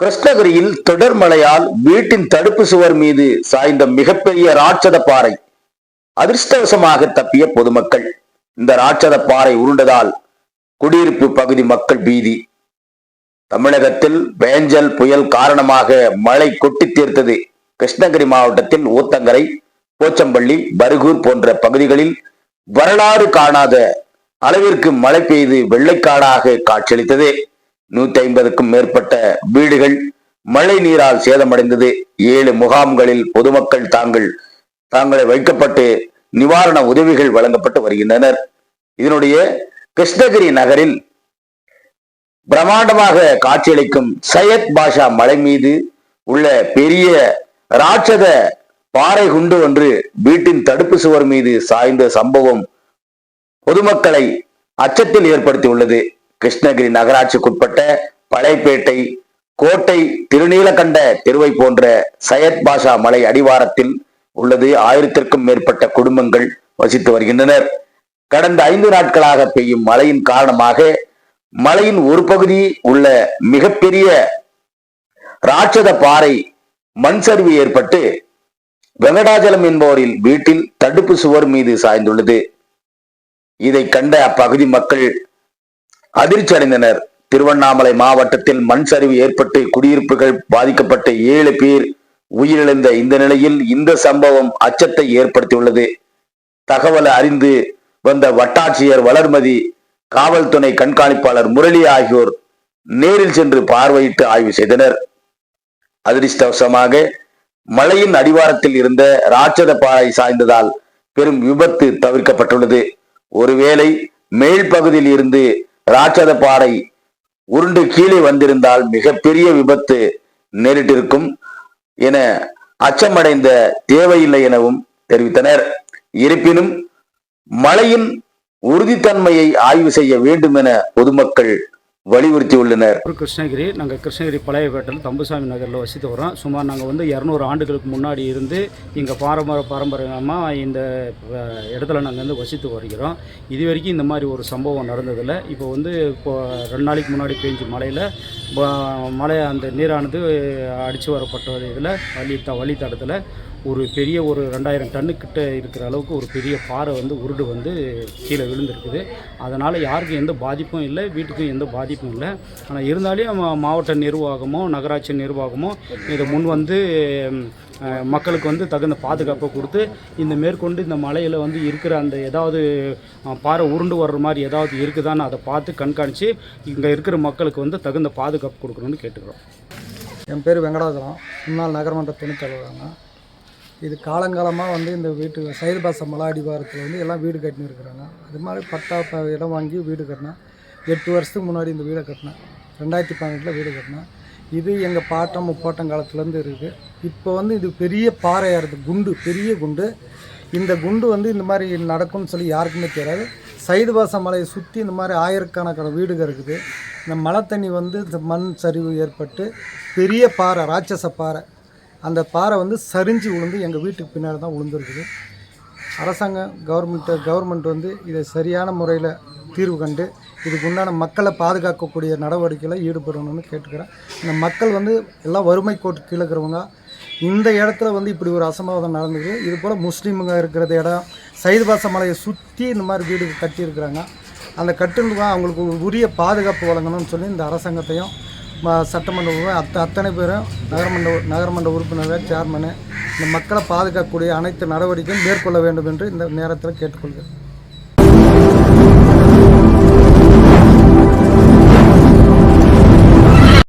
கிருஷ்ணகிரியில் தொடர் மழையால் வீட்டின் தடுப்பு சுவர் மீது சாய்ந்த மிகப்பெரிய ராட்சத பாறை அதிர்ஷ்டவசமாக தப்பிய பொதுமக்கள். இந்த ராட்சத பாறை உருண்டதால் குடியிருப்பு பகுதி மக்கள் பீதி. தமிழகத்தில் வேஞ்சல் புயல் காரணமாக மழை கொட்டி தீர்த்தது கிருஷ்ணகிரி மாவட்டத்தில் ஊத்தங்கரை போச்சம்பள்ளி பருகூர் போன்ற பகுதிகளில் வரலாறு காணாத அளவிற்கு மழை பெய்து வெள்ளைக்காடாக காட்சியளித்தது. நூத்தி ஐம்பதுக்கும் மேற்பட்ட வீடுகள் மழை நீரால் சேதமடைந்தது. ஏழு முகாம்களில் பொதுமக்கள் தாங்கள் தாங்களை வைக்கப்பட்டு நிவாரண உதவிகள் வழங்கப்பட்டு வருகின்றனர். இதனுடைய கிருஷ்ணகிரி நகரில் பிரம்மாண்டமாக காட்சியளிக்கும் சையத் பாஷா மலை மீது உள்ள பெரிய ராட்சத பாறை குண்டு ஒன்று வீட்டின் தடுப்பு சுவர் மீது சாய்ந்த சம்பவம் பொதுமக்களை அச்சத்தில் ஏற்படுத்தியுள்ளது. கிருஷ்ணகிரி நகராட்சிக்குட்பட்ட பழையப்பேட்டை கோட்டை திருநீலகண்ட தெருவை போன்ற சையத் பாஷா மலை அடிவாரத்தில் உள்ளது. ஆயிரத்திற்கும் மேற்பட்ட குடும்பங்கள் வசித்து வருகின்றனர். கடந்த ஐந்து நாட்களாக பெய்யும் மழையின் காரணமாக மலையின் ஒரு பகுதி உள்ள மிகப்பெரிய ராட்சத பாறை மண் சரிவு ஏற்பட்டு வெங்கடாஜலம் என்பவரில் வீட்டில் தடுப்பு சுவர் மீது சாய்ந்துள்ளது. இதை கண்ட அப்பகுதி மக்கள் அதிர்ச்சி அடைந்தனர். திருவண்ணாமலை மாவட்டத்தில் மண் சரிவு ஏற்பட்டு குடியிருப்புகள் பாதிக்கப்பட்ட ஏழு பேர் உயிரிழந்த இந்த நிலையில் இந்த சம்பவம் அச்சத்தை ஏற்படுத்தியுள்ளது. தகவல் அறிந்து வந்த வட்டாட்சியர் வளர்மதி காவல்துறை கண்காணிப்பாளர் முரளி ஆகியோர் நேரில் சென்று பார்வையிட்டு ஆய்வு செய்தனர். அதிர்ஷ்டவசமாக மலையின் அடிவாரத்தில் இருந்த ராட்சத பாறை சாய்ந்ததால் பெரும் விபத்து தவிர்க்கப்பட்டுள்ளது. ஒருவேளை மேல் பகுதியில் இருந்து ராட்சத பாறை உருண்டு கீழே வந்திருந்தால் மிகப்பெரிய விபத்து நேரிட்டிருக்கும் என அச்சமடைந்த தேவையில்லை எனவும் தெரிவித்தனர். இருப்பினும் மழையின் உறுதித்தன்மையை ஆய்வு செய்ய வேண்டும் என பொதுமக்கள் வலியுறுத்தியுள்ளனர். கிருஷ்ணகிரி நாங்கள் கிருஷ்ணகிரி பழையப்பேட்டையில் தம்புசாமி நகரில் வசித்து வரோம் சுமார் நாங்கள் வந்து இரநூறு ஆண்டுகளுக்கு முன்னாடி இருந்து இங்கே பாரம்பரிய பாரம்பரியமாக இந்த இடத்துல நாங்கள் வந்து வசித்து வருகிறோம். இது வரைக்கும் இந்த மாதிரி ஒரு சம்பவம் நடந்ததில்லை. இப்போ வந்து இப்போ ரெண்டு நாளைக்கு முன்னாடி பெஞ்ச மழையில் மழை அந்த நீரானது அடித்து வரப்பட்ட இதில் வழி த வழித்தடத்தில் ஒரு பெரிய ஒரு ரெண்டாயிரம் டன்னுக்கிட்ட இருக்கிற அளவுக்கு ஒரு பெரிய பாறை வந்து உருடு வந்து கீழே விழுந்திருக்குது. அதனால் யாருக்கும் எந்த பாதிப்பும் இல்லை வீட்டுக்கும் எந்த பாதிப்பும் இல்லை. ஆனால் இருந்தாலும் மாவட்ட நிர்வாகமோ நகராட்சி நிர்வாகமோ இதை முன் வந்து மக்களுக்கு வந்து தகுந்த பாதுகாப்பை கொடுத்து இந்த மேற்கொண்டு இந்த மலையில் வந்து இருக்கிற அந்த ஏதாவது பாறை உருண்டு வர்ற மாதிரி ஏதாவது இருக்குதான்னு அதை பார்த்து கண்காணித்து இங்கே இருக்கிற மக்களுக்கு வந்து தகுந்த பாதுகாப்பு கொடுக்கணும்னு கேட்டுக்கிறோம். என் பேர் வெங்கடாசலம் முன்னாள் நகரமன்ற துணைத் தலைவராங்க இது காலங்காலமாக வந்து இந்த வீட்டு சைதுபாச மலை அடிவாரத்தில் வந்து எல்லாம் வீடு கட்டின்னு இருக்கிறாங்க அது மாதிரி பட்டா இடம் வாங்கி வீடு கட்டினேன். எட்டு வருஷத்துக்கு முன்னாடி இந்த வீடை கட்டினேன். ரெண்டாயிரத்தி பதினெட்டில் வீடு கட்டினேன். இது எங்கள் பாட்டம் முப்பாட்டம் காலத்துலேருந்து இருக்குது இப்போ வந்து இது பெரிய பாறையாக இருக்குது குண்டு பெரிய குண்டு. இந்த குண்டு வந்து இந்த மாதிரி நடக்கும்னு சொல்லி யாருக்குமே தெரியாது. சைதுபாச மலையை சுற்றி இந்த மாதிரி ஆயிரக்கணக்கான வீடுகள் இருக்குது. இந்த மழை தண்ணி வந்து இந்த மண் சரிவு ஏற்பட்டு பெரிய பாறை ராட்சச பாறை. அந்த பாறை வந்து சரிஞ்சு விழுந்து எங்கள் வீட்டுக்கு பின்னாடி தான் விழுந்துருக்குது அரசாங்கம் கவர்மெண்ட்டு கவர்மெண்ட் வந்து இதை சரியான முறையில் தீர்வு கண்டு இதுக்கு உண்டான மக்களை பாதுகாக்கக்கூடிய நடவடிக்கையில் ஈடுபடணும்னு கேட்டுக்கிறேன். இந்த மக்கள் வந்து எல்லாம் வறுமை கோட்டு கீழே இருக்கிறவங்க இந்த இடத்துல வந்து இப்படி ஒரு அசம்பாவிதம் நடந்தது. இது போல் முஸ்லீமுங்க இருக்கிற இடம் சைதுபாச மலையை சுற்றி இந்த மாதிரி வீடு கட்டியிருக்கிறாங்க. அந்த கட்டுனுக்கு அவங்களுக்கு உரிய பாதுகாப்பு வழங்கணும்னு சொல்லி இந்த அரசாங்கத்தையும் சட்டமன்ற அத்த அத்தனை பேரும் நகரமன்ற நகரமன்ற உறுப்பினர்கள் சேர்மனு இந்த மக்களை பாதுகாக்கக்கூடிய அனைத்து நடவடிக்கையும் மேற்கொள்ள வேண்டும் என்று இந்த நேரத்தில் கேட்டுக்கொள்கிறேன்.